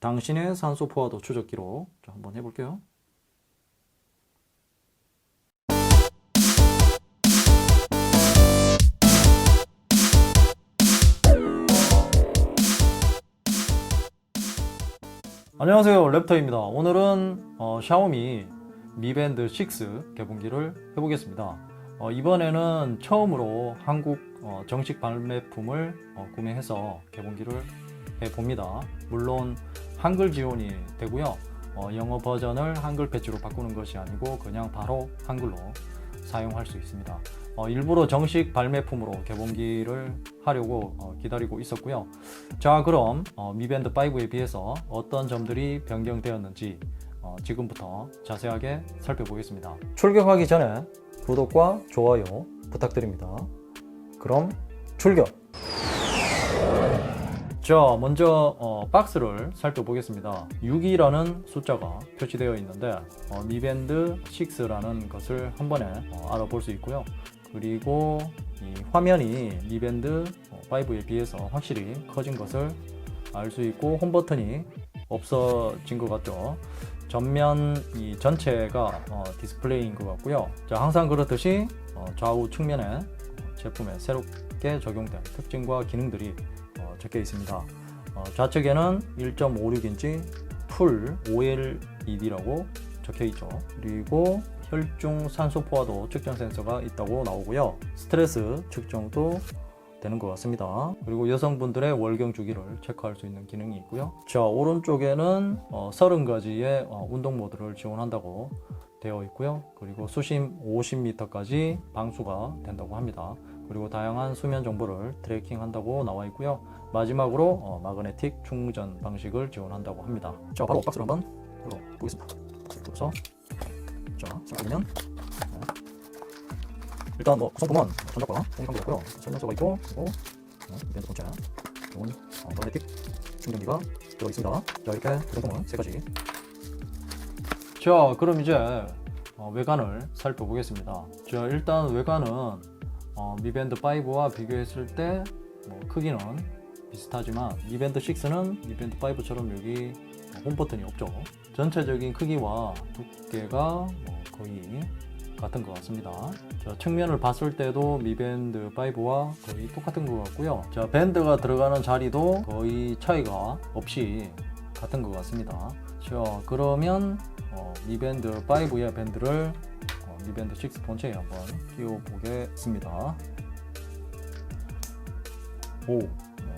당신의 산소 포화도 추적기로 자, 한번 해볼게요. 안녕하세요. 랩터입니다. 오늘은 어, 샤오미 미밴드 6 개봉기를 해보겠습니다. 어, 이번에는 처음으로 한국 어, 정식 발매품을 어, 구매해서 개봉기를 해봅니다. 물론 한글 지원이 되고요. 어, 영어 버전을 한글 패치로 바꾸는 것이 아니고 그냥 바로 한글로 사용할 수 있습니다. 어, 일부러 정식 발매품으로 개봉기를 하려고 어, 기다리고 있었고요. 자 그럼 어, 미밴드 5에 비해서 어떤 점들이 변경되었는지 어, 지금부터 자세하게 살펴보겠습니다. 출격하기 전에 구독과 좋아요 부탁드립니다. 그럼 출격 자 먼저 어, 박스를 살펴보겠습니다 6이라는 숫자가 표시되어 있는데 어, 미밴드 6라는 것을 한 번에 어, 알아볼 수 있고요 그리고 이 화면이 미밴드 5에 비해서 확실히 커진 것을 알 수 있고 홈 버튼이 없어진 것 같죠. 전면 이 전체가 어, 디스플레이인 것 같고요. 자, 항상 그렇듯이 어, 좌우 측면에 어, 제품에 새롭게 적용된 특징과 기능들이 어, 적혀 있습니다. 어, 좌측에는 1.56인치 풀 OLED라고 적혀 있죠. 그리고 혈중 산소 포화도 측정 센서가 있다고 나오고요. 스트레스 측정도 되는 것 같습니다. 그리고 여성분들의 월경 주기를 체크할 수 있는 기능이 있고요. 자, 오른쪽에는 어, 30가지의 어, 운동 모드를 지원한다고 되어 있고요. 그리고 수심 50m까지 방수가 된다고 합니다. 그리고 다양한 수면 정보를 트래킹 한다고 나와 있고요. 마지막으로 어, 마그네틱 충전 방식을 지원한다고 합니다. 자, 바로 박스를 한번 열어 보겠습니다. 그래서 자, 시작하면 일단 뭐 구성품은 전자과 공유한 거고요. 설명서가 있고 그리고 어, 이벤트 본체 좋은 어, 마그네틱 충전기가 들어 있습니다. 자 이렇게 구성품은 세 가지. 자 그럼 이제 어, 외관을 살펴보겠습니다. 자 일단 외관은 어, 미밴드 5와 비교했을 때 뭐, 크기는 비슷하지만 미밴드 6는 미밴드 5처럼 여기 홈 버튼이 없죠. 전체적인 크기와 두께가 뭐 거의 같은 것 같습니다. 자, 측면을 봤을 때도 미밴드 5와 거의 똑같은 것 같고요. 자, 밴드가 들어가는 자리도 거의 차이가 없이 같은 것 같습니다. 자, 그러면 어, 미밴드 5의 밴드를 어, 미밴드 6 본체에 한번 끼워 보겠습니다. 오, 네,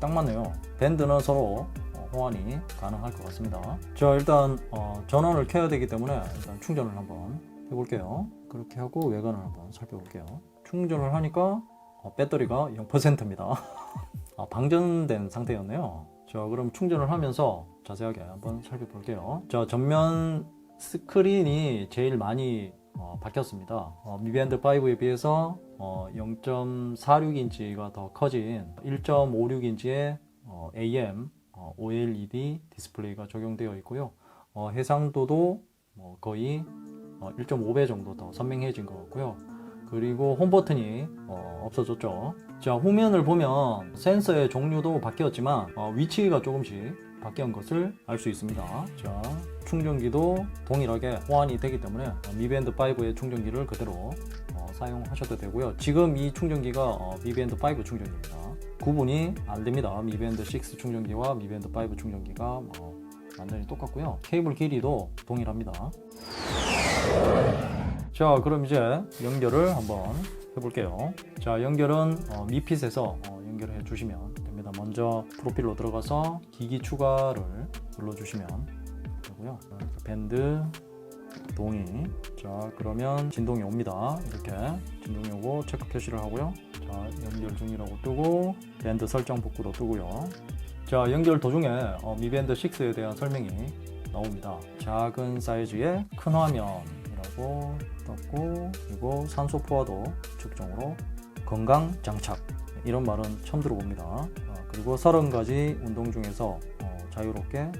딱 맞네요. 밴드는 서로 어, 호환이 가능할 것 같습니다. 자, 일단 어, 전원을 켜야 되기 때문에 일단 충전을 한번 해볼게요. 그렇게 하고 외관을 한번 살펴볼게요. 충전을 하니까 어, 배터리가 0%입니다. 아, 방전된 상태였네요. 자, 그럼 충전을 하면서 자세하게 한번 살펴볼게요. 자, 전면 스크린이 제일 많이 어, 바뀌었습니다. 어, 미밴드 5에 비해서 어, 0.46인치가 더 커진 1.56인치의 어, AM 어, OLED 디스플레이가 적용되어 있고요. 어, 해상도도 뭐 거의 어, 1.5배 정도 더 선명해진 것 같고요. 그리고 홈 버튼이 어, 없어졌죠. 자 후면을 보면 센서의 종류도 바뀌었지만 어, 위치가 조금씩 바뀐 것을 알 수 있습니다. 자 충전기도 동일하게 호환이 되기 때문에 어, 미밴드 5의 충전기를 그대로 어, 사용하셔도 되고요. 지금 이 충전기가 어, 미밴드 5 충전기입니다. 구분이 안 됩니다. 미밴드 6 충전기와 미밴드 5 충전기가 뭐 완전히 똑같고요. 케이블 길이도 동일합니다. 자 그럼 이제 연결을 한번 해볼게요 자 연결은 어, 미핏에서 어, 연결해 주시면 먼저 프로필로 들어가서 기기 추가를 눌러 주시면 되고요. 밴드 동의. 자 그러면 진동이 옵니다. 이렇게 진동이 오고 체크 표시를 하고요. 자 연결 중이라고 뜨고 밴드 설정 복구도 뜨고요. 자 연결 도중에 어, 미밴드 6에 대한 설명이 나옵니다. 작은 사이즈의 큰 화면이라고 떴고 그리고 산소 포화도 측정으로 건강 장착. 이런 말은 처음 들어봅니다. 어, 그리고 30가지 운동 중에서 어, 자유롭게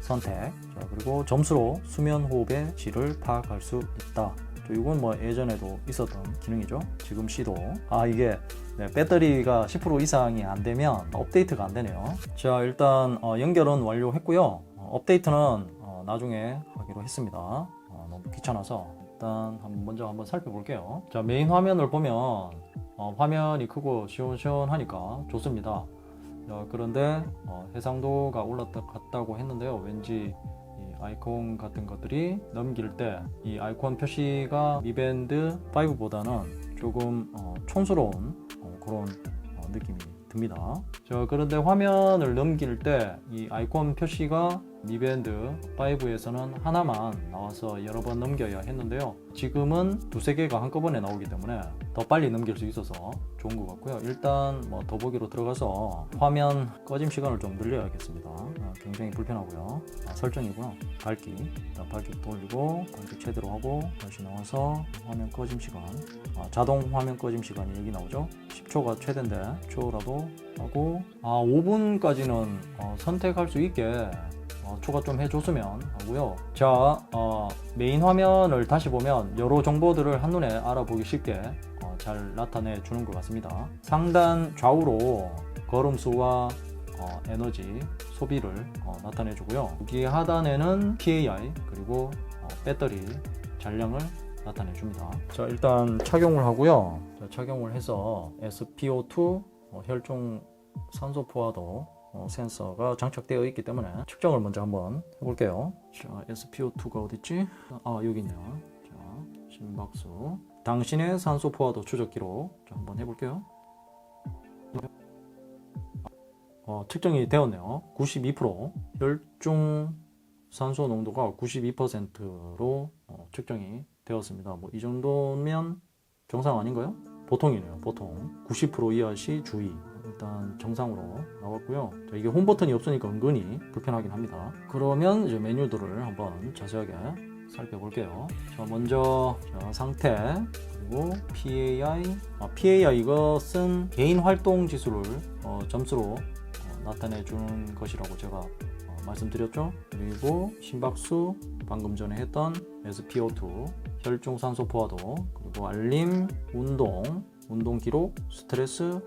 선택 자, 그리고 점수로 수면 호흡의 질을 파악할 수 있다 또 이건 뭐 예전에도 있었던 기능이죠. 지금 시도. 아 이게 네, 배터리가 10% 이상이 안 되면 업데이트가 안 되네요. 자 일단 어, 연결은 완료했고요. 어, 업데이트는 어, 나중에 하기로 했습니다. 어, 너무 귀찮아서 일단 한번 먼저 한번 살펴볼게요. 자 메인 화면을 보면 어, 화면이 크고 시원시원하니까 좋습니다. 자, 그런데 어, 해상도가 올라갔다고 했는데요. 왠지 이 아이콘 같은 것들이 넘길 때 이 아이콘 표시가 미밴드 5보다는 조금 어, 촌스러운 어, 그런 어, 느낌이 듭니다. 자, 그런데 화면을 넘길 때 이 아이콘 표시가 미밴드 5에서는 하나만 나와서 여러 번 넘겨야 했는데요. 지금은 두세 개가 한꺼번에 나오기 때문에 더 빨리 넘길 수 있어서 좋은 것 같고요. 일단 뭐 더보기로 들어가서 화면 꺼짐 시간을 좀 늘려야겠습니다. 아, 굉장히 불편하고요. 아, 설정이고요. 밝기 일단 밝기 돌리고 밝기 최대로 하고 다시 나와서 화면 꺼짐 시간 아, 자동 화면 꺼짐 시간이 여기 나오죠. 10초가 최대인데 10초라도 하고 아 5분까지는 어, 선택할 수 있게 어, 추가 좀 해줬으면 하고요. 자, 어, 메인 화면을 다시 보면 여러 정보들을 한눈에 알아보기 쉽게 어, 잘 나타내 주는 것 같습니다. 상단 좌우로 걸음수와 어, 에너지 소비를 어, 나타내 주고요. 여기 하단에는 PAI 그리고 어, 배터리 잔량을 나타내 줍니다. 자, 일단 착용을 하고요. 자, 착용을 해서 SPO2 어, 혈중 산소 포화도 어, 센서가 장착되어 있기 때문에 측정을 먼저 한번 해볼게요. 자, SPO2가 어딨지? 아, 여기 있네요. 자, 심박수. 당신의 산소 포화도 추적기로 자, 한번 해볼게요. 어, 측정이 되었네요. 92% 혈중 산소 농도가 92%로 어, 측정이 되었습니다. 뭐 이 정도면 정상 아닌가요? 보통이네요. 보통 90% 이하 시 주의. 일단 정상으로 나왔고요. 자, 이게 홈 버튼이 없으니까 은근히 불편하긴 합니다. 그러면 이제 메뉴들을 한번 자세하게 살펴볼게요. 자, 먼저 자, 상태 그리고 PAI. 아, PAI 이것은 개인 활동 지수를 어, 점수로 어, 나타내 주는 것이라고 제가 어, 말씀드렸죠. 그리고 심박수, 방금 전에 했던 SPO2, 혈중산소 포화도, 그리고 알림, 운동, 운동 기록, 스트레스,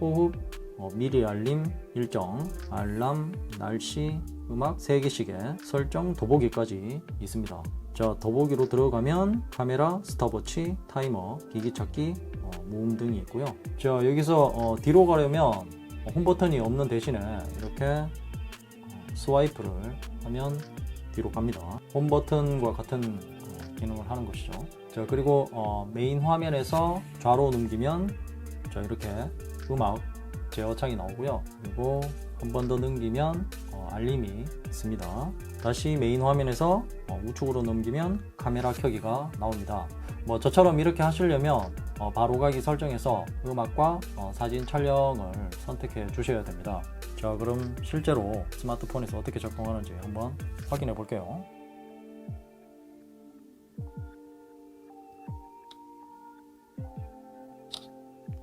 호흡, 어, 미리 알림, 일정, 알람, 날씨, 음악 3개씩의 설정 더보기까지 있습니다. 자, 더보기로 들어가면 카메라, 스탑워치, 타이머, 기기 찾기, 어, 모음 등이 있고요. 자, 여기서 어, 뒤로 가려면 어, 홈 버튼이 없는 대신에 이렇게 어, 스와이프를 하면 뒤로 갑니다. 홈 버튼과 같은 어, 기능을 하는 것이죠. 자 그리고 어, 메인 화면에서 좌로 넘기면 자 이렇게 음악 제어창이 나오고요. 그리고 한 번 더 넘기면 어, 알림이 있습니다. 다시 메인 화면에서 어, 우측으로 넘기면 카메라 켜기가 나옵니다. 뭐 저처럼 이렇게 하시려면 어, 바로 가기 설정에서 음악과 어, 사진 촬영을 선택해 주셔야 됩니다. 자 그럼 실제로 스마트폰에서 어떻게 작동하는지 한번 확인해 볼게요.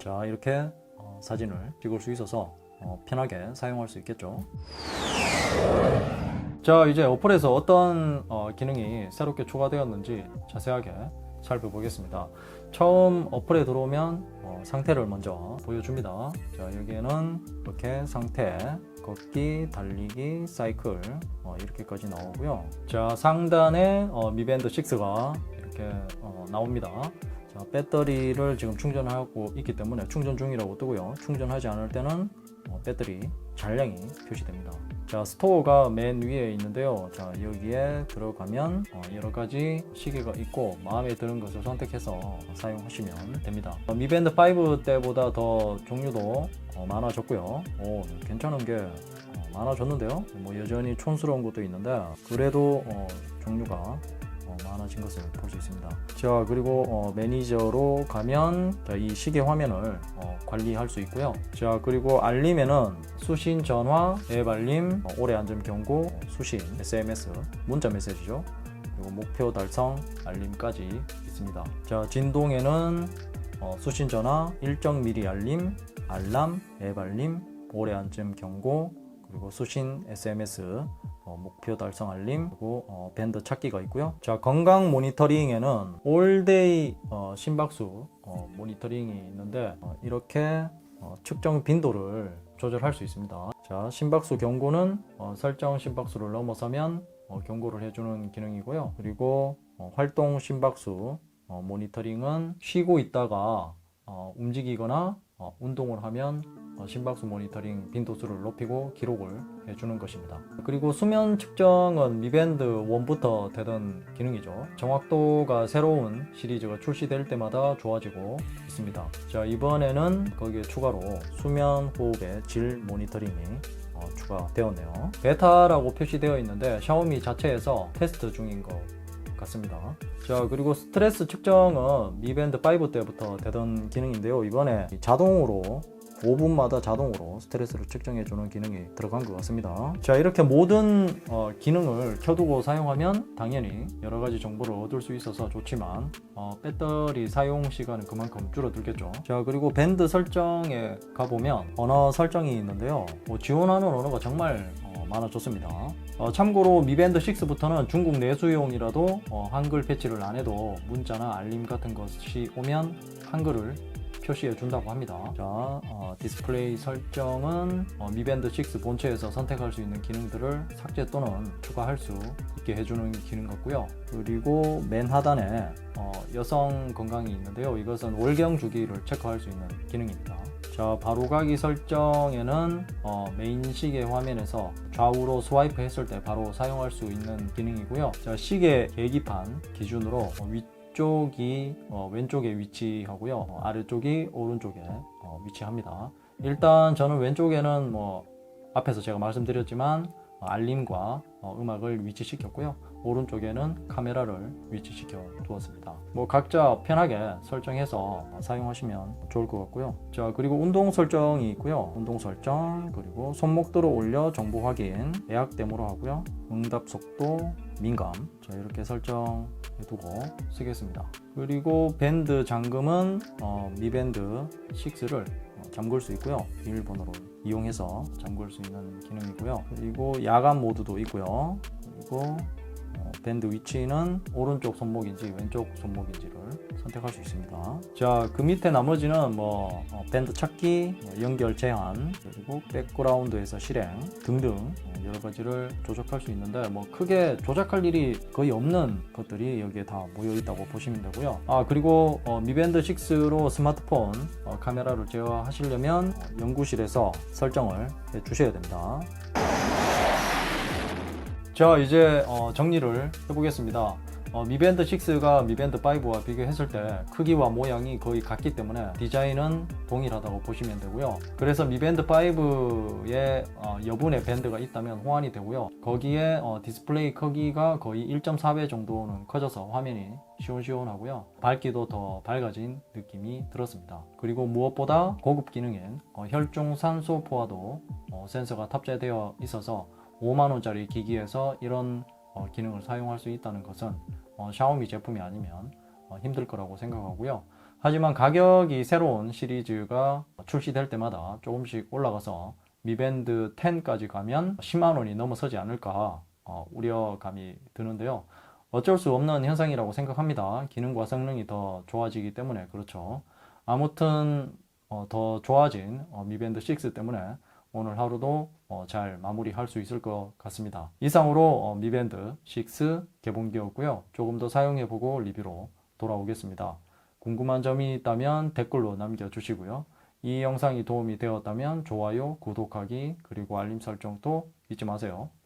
자 이렇게 어, 사진을 찍을 수 있어서 어, 편하게 사용할 수 있겠죠. 자 이제 어플에서 어떤 어, 기능이 새롭게 추가되었는지 자세하게 살펴보겠습니다. 처음 어플에 들어오면 어, 상태를 먼저 보여줍니다. 자 여기에는 이렇게 상태, 걷기, 달리기, 사이클 어, 이렇게까지 나오고요. 자 상단에 어, 미밴드 6가 이렇게 어, 나옵니다. 자, 배터리를 지금 충전하고 있기 때문에 충전 중이라고 뜨고요. 충전하지 않을 때는 어, 배터리 잔량이 표시됩니다. 자, 스토어가 맨 위에 있는데요. 자, 여기에 들어가면 어, 여러 가지 시계가 있고 마음에 드는 것을 선택해서 사용하시면 됩니다. 어, 미밴드 5 때보다 더 종류도 어, 많아졌고요. 오, 괜찮은 게 어, 많아졌는데요. 뭐 여전히 촌스러운 것도 있는데 그래도 어, 종류가 어, 많아진 것을 볼 수 있습니다. 자 그리고 어, 매니저로 가면 자, 이 시계 화면을 어, 관리할 수 있고요. 자 그리고 알림에는 수신 전화, 앱 알림, 어, 오래 안전 경고, 수신, SMS, 문자 메시지죠. 그리고 목표 달성 알림까지 있습니다. 자 진동에는 어, 수신 전화, 일정 미리 알림, 알람, 앱 알림, 오래 안전 경고, 그리고 수신 SMS 어, 목표 달성 알림 그리고 어, 밴드 찾기가 있고요. 자 건강 모니터링에는 올데이 어, 심박수 어, 모니터링이 있는데 어, 이렇게 어, 측정 빈도를 조절할 수 있습니다. 자 심박수 경고는 어, 설정 심박수를 넘어서면 어, 경고를 해주는 기능이고요. 그리고 어, 활동 심박수 어, 모니터링은 쉬고 있다가 어, 움직이거나 어, 운동을 하면 어, 심박수 모니터링 빈도수를 높이고 기록을 해주는 것입니다. 그리고 수면 측정은 미밴드 1부터 되던 기능이죠. 정확도가 새로운 시리즈가 출시될 때마다 좋아지고 있습니다. 자, 이번에는 거기에 추가로 수면 호흡의 질 모니터링이 어, 추가되었네요. 베타라고 표시되어 있는데 샤오미 자체에서 테스트 중인 것 같습니다. 자 그리고 스트레스 측정은 미밴드 5 때부터 되던 기능인데요. 이번에 자동으로 5분마다 자동으로 스트레스를 측정해주는 기능이 들어간 것 같습니다. 자 이렇게 모든 어, 기능을 켜두고 사용하면 당연히 여러 가지 정보를 얻을 수 있어서 좋지만 어, 배터리 사용 시간은 그만큼 줄어들겠죠. 자 그리고 밴드 설정에 가보면 언어 설정이 있는데요. 뭐 지원하는 언어가 정말 어, 많아졌습니다. 어, 참고로 미밴드 6부터는 중국 내수용이라도 어, 한글 패치를 안 해도 문자나 알림 같은 것이 오면 한글을 표시해 준다고 합니다. 자, 어, 디스플레이 설정은 어, 미밴드 6 본체에서 선택할 수 있는 기능들을 삭제 또는 추가할 수 있게 해주는 기능 같고요. 그리고 맨 하단에 어, 여성 건강이 있는데요. 이것은 월경 주기를 체크할 수 있는 기능입니다. 자, 바로가기 설정에는 어, 메인 시계 화면에서 좌우로 스와이프 했을 때 바로 사용할 수 있는 기능이고요. 자, 시계 계기판 기준으로 어, 위 쪽이 어, 왼쪽에 위치하고요. 어, 아래쪽이 오른쪽에 어, 위치합니다. 일단 저는 왼쪽에는 뭐 앞에서 제가 말씀드렸지만 어, 알림과 어, 음악을 위치시켰고요. 오른쪽에는 카메라를 위치시켜 두었습니다. 뭐 각자 편하게 설정해서 사용하시면 좋을 것 같고요. 자 그리고 운동 설정이 있고요. 운동 설정 그리고 손목 들어 올려 정보 확인 예약 데모로 하고요. 응답 속도 민감 자 이렇게 설정해 두고 쓰겠습니다. 그리고 밴드 잠금은 어, 미밴드 6를 잠글 수 있고요. 비밀번호를 이용해서 잠글 수 있는 기능이고요. 그리고 야간 모드도 있고요. 그리고 어, 밴드 위치는 오른쪽 손목인지 왼쪽 손목인지를 선택할 수 있습니다. 자, 그 밑에 나머지는 뭐 어, 밴드 찾기, 뭐 연결 제한, 그리고 백그라운드에서 실행 등등 어, 여러 가지를 조작할 수 있는데 뭐 크게 조작할 일이 거의 없는 것들이 여기에 다 모여 있다고 보시면 되고요. 아 그리고 어, 미밴드 6로 스마트폰 어, 카메라를 제어하시려면 어, 연구실에서 설정을 해 주셔야 됩니다. 자 이제 어, 정리를 해보겠습니다. 어, 미밴드 6가 미밴드 5와 비교했을 때 크기와 모양이 거의 같기 때문에 디자인은 동일하다고 보시면 되고요. 그래서 미밴드 5에 어, 여분의 밴드가 있다면 호환이 되고요. 거기에 어, 디스플레이 크기가 거의 1.4배 정도는 커져서 화면이 시원시원하고요. 밝기도 더 밝아진 느낌이 들었습니다. 그리고 무엇보다 고급 기능인 어, 혈중 산소 포화도 어, 센서가 탑재되어 있어서 5만원짜리 기기에서 이런 어, 기능을 사용할 수 있다는 것은 어, 샤오미 제품이 아니면 어, 힘들 거라고 생각하고요. 하지만 가격이 새로운 시리즈가 출시될 때마다 조금씩 올라가서 미밴드 10까지 가면 10만 원이 넘어서지 않을까 어, 우려감이 드는데요. 어쩔 수 없는 현상이라고 생각합니다. 기능과 성능이 더 좋아지기 때문에 그렇죠. 아무튼 어, 더 좋아진 어, 미밴드 6 때문에 오늘 하루도 어, 잘 마무리할 수 있을 것 같습니다. 이상으로 어, 미밴드 6 개봉기였고요. 조금 더 사용해보고 리뷰로 돌아오겠습니다. 궁금한 점이 있다면 댓글로 남겨주시고요. 이 영상이 도움이 되었다면 좋아요, 구독하기, 그리고 알림 설정도 잊지 마세요.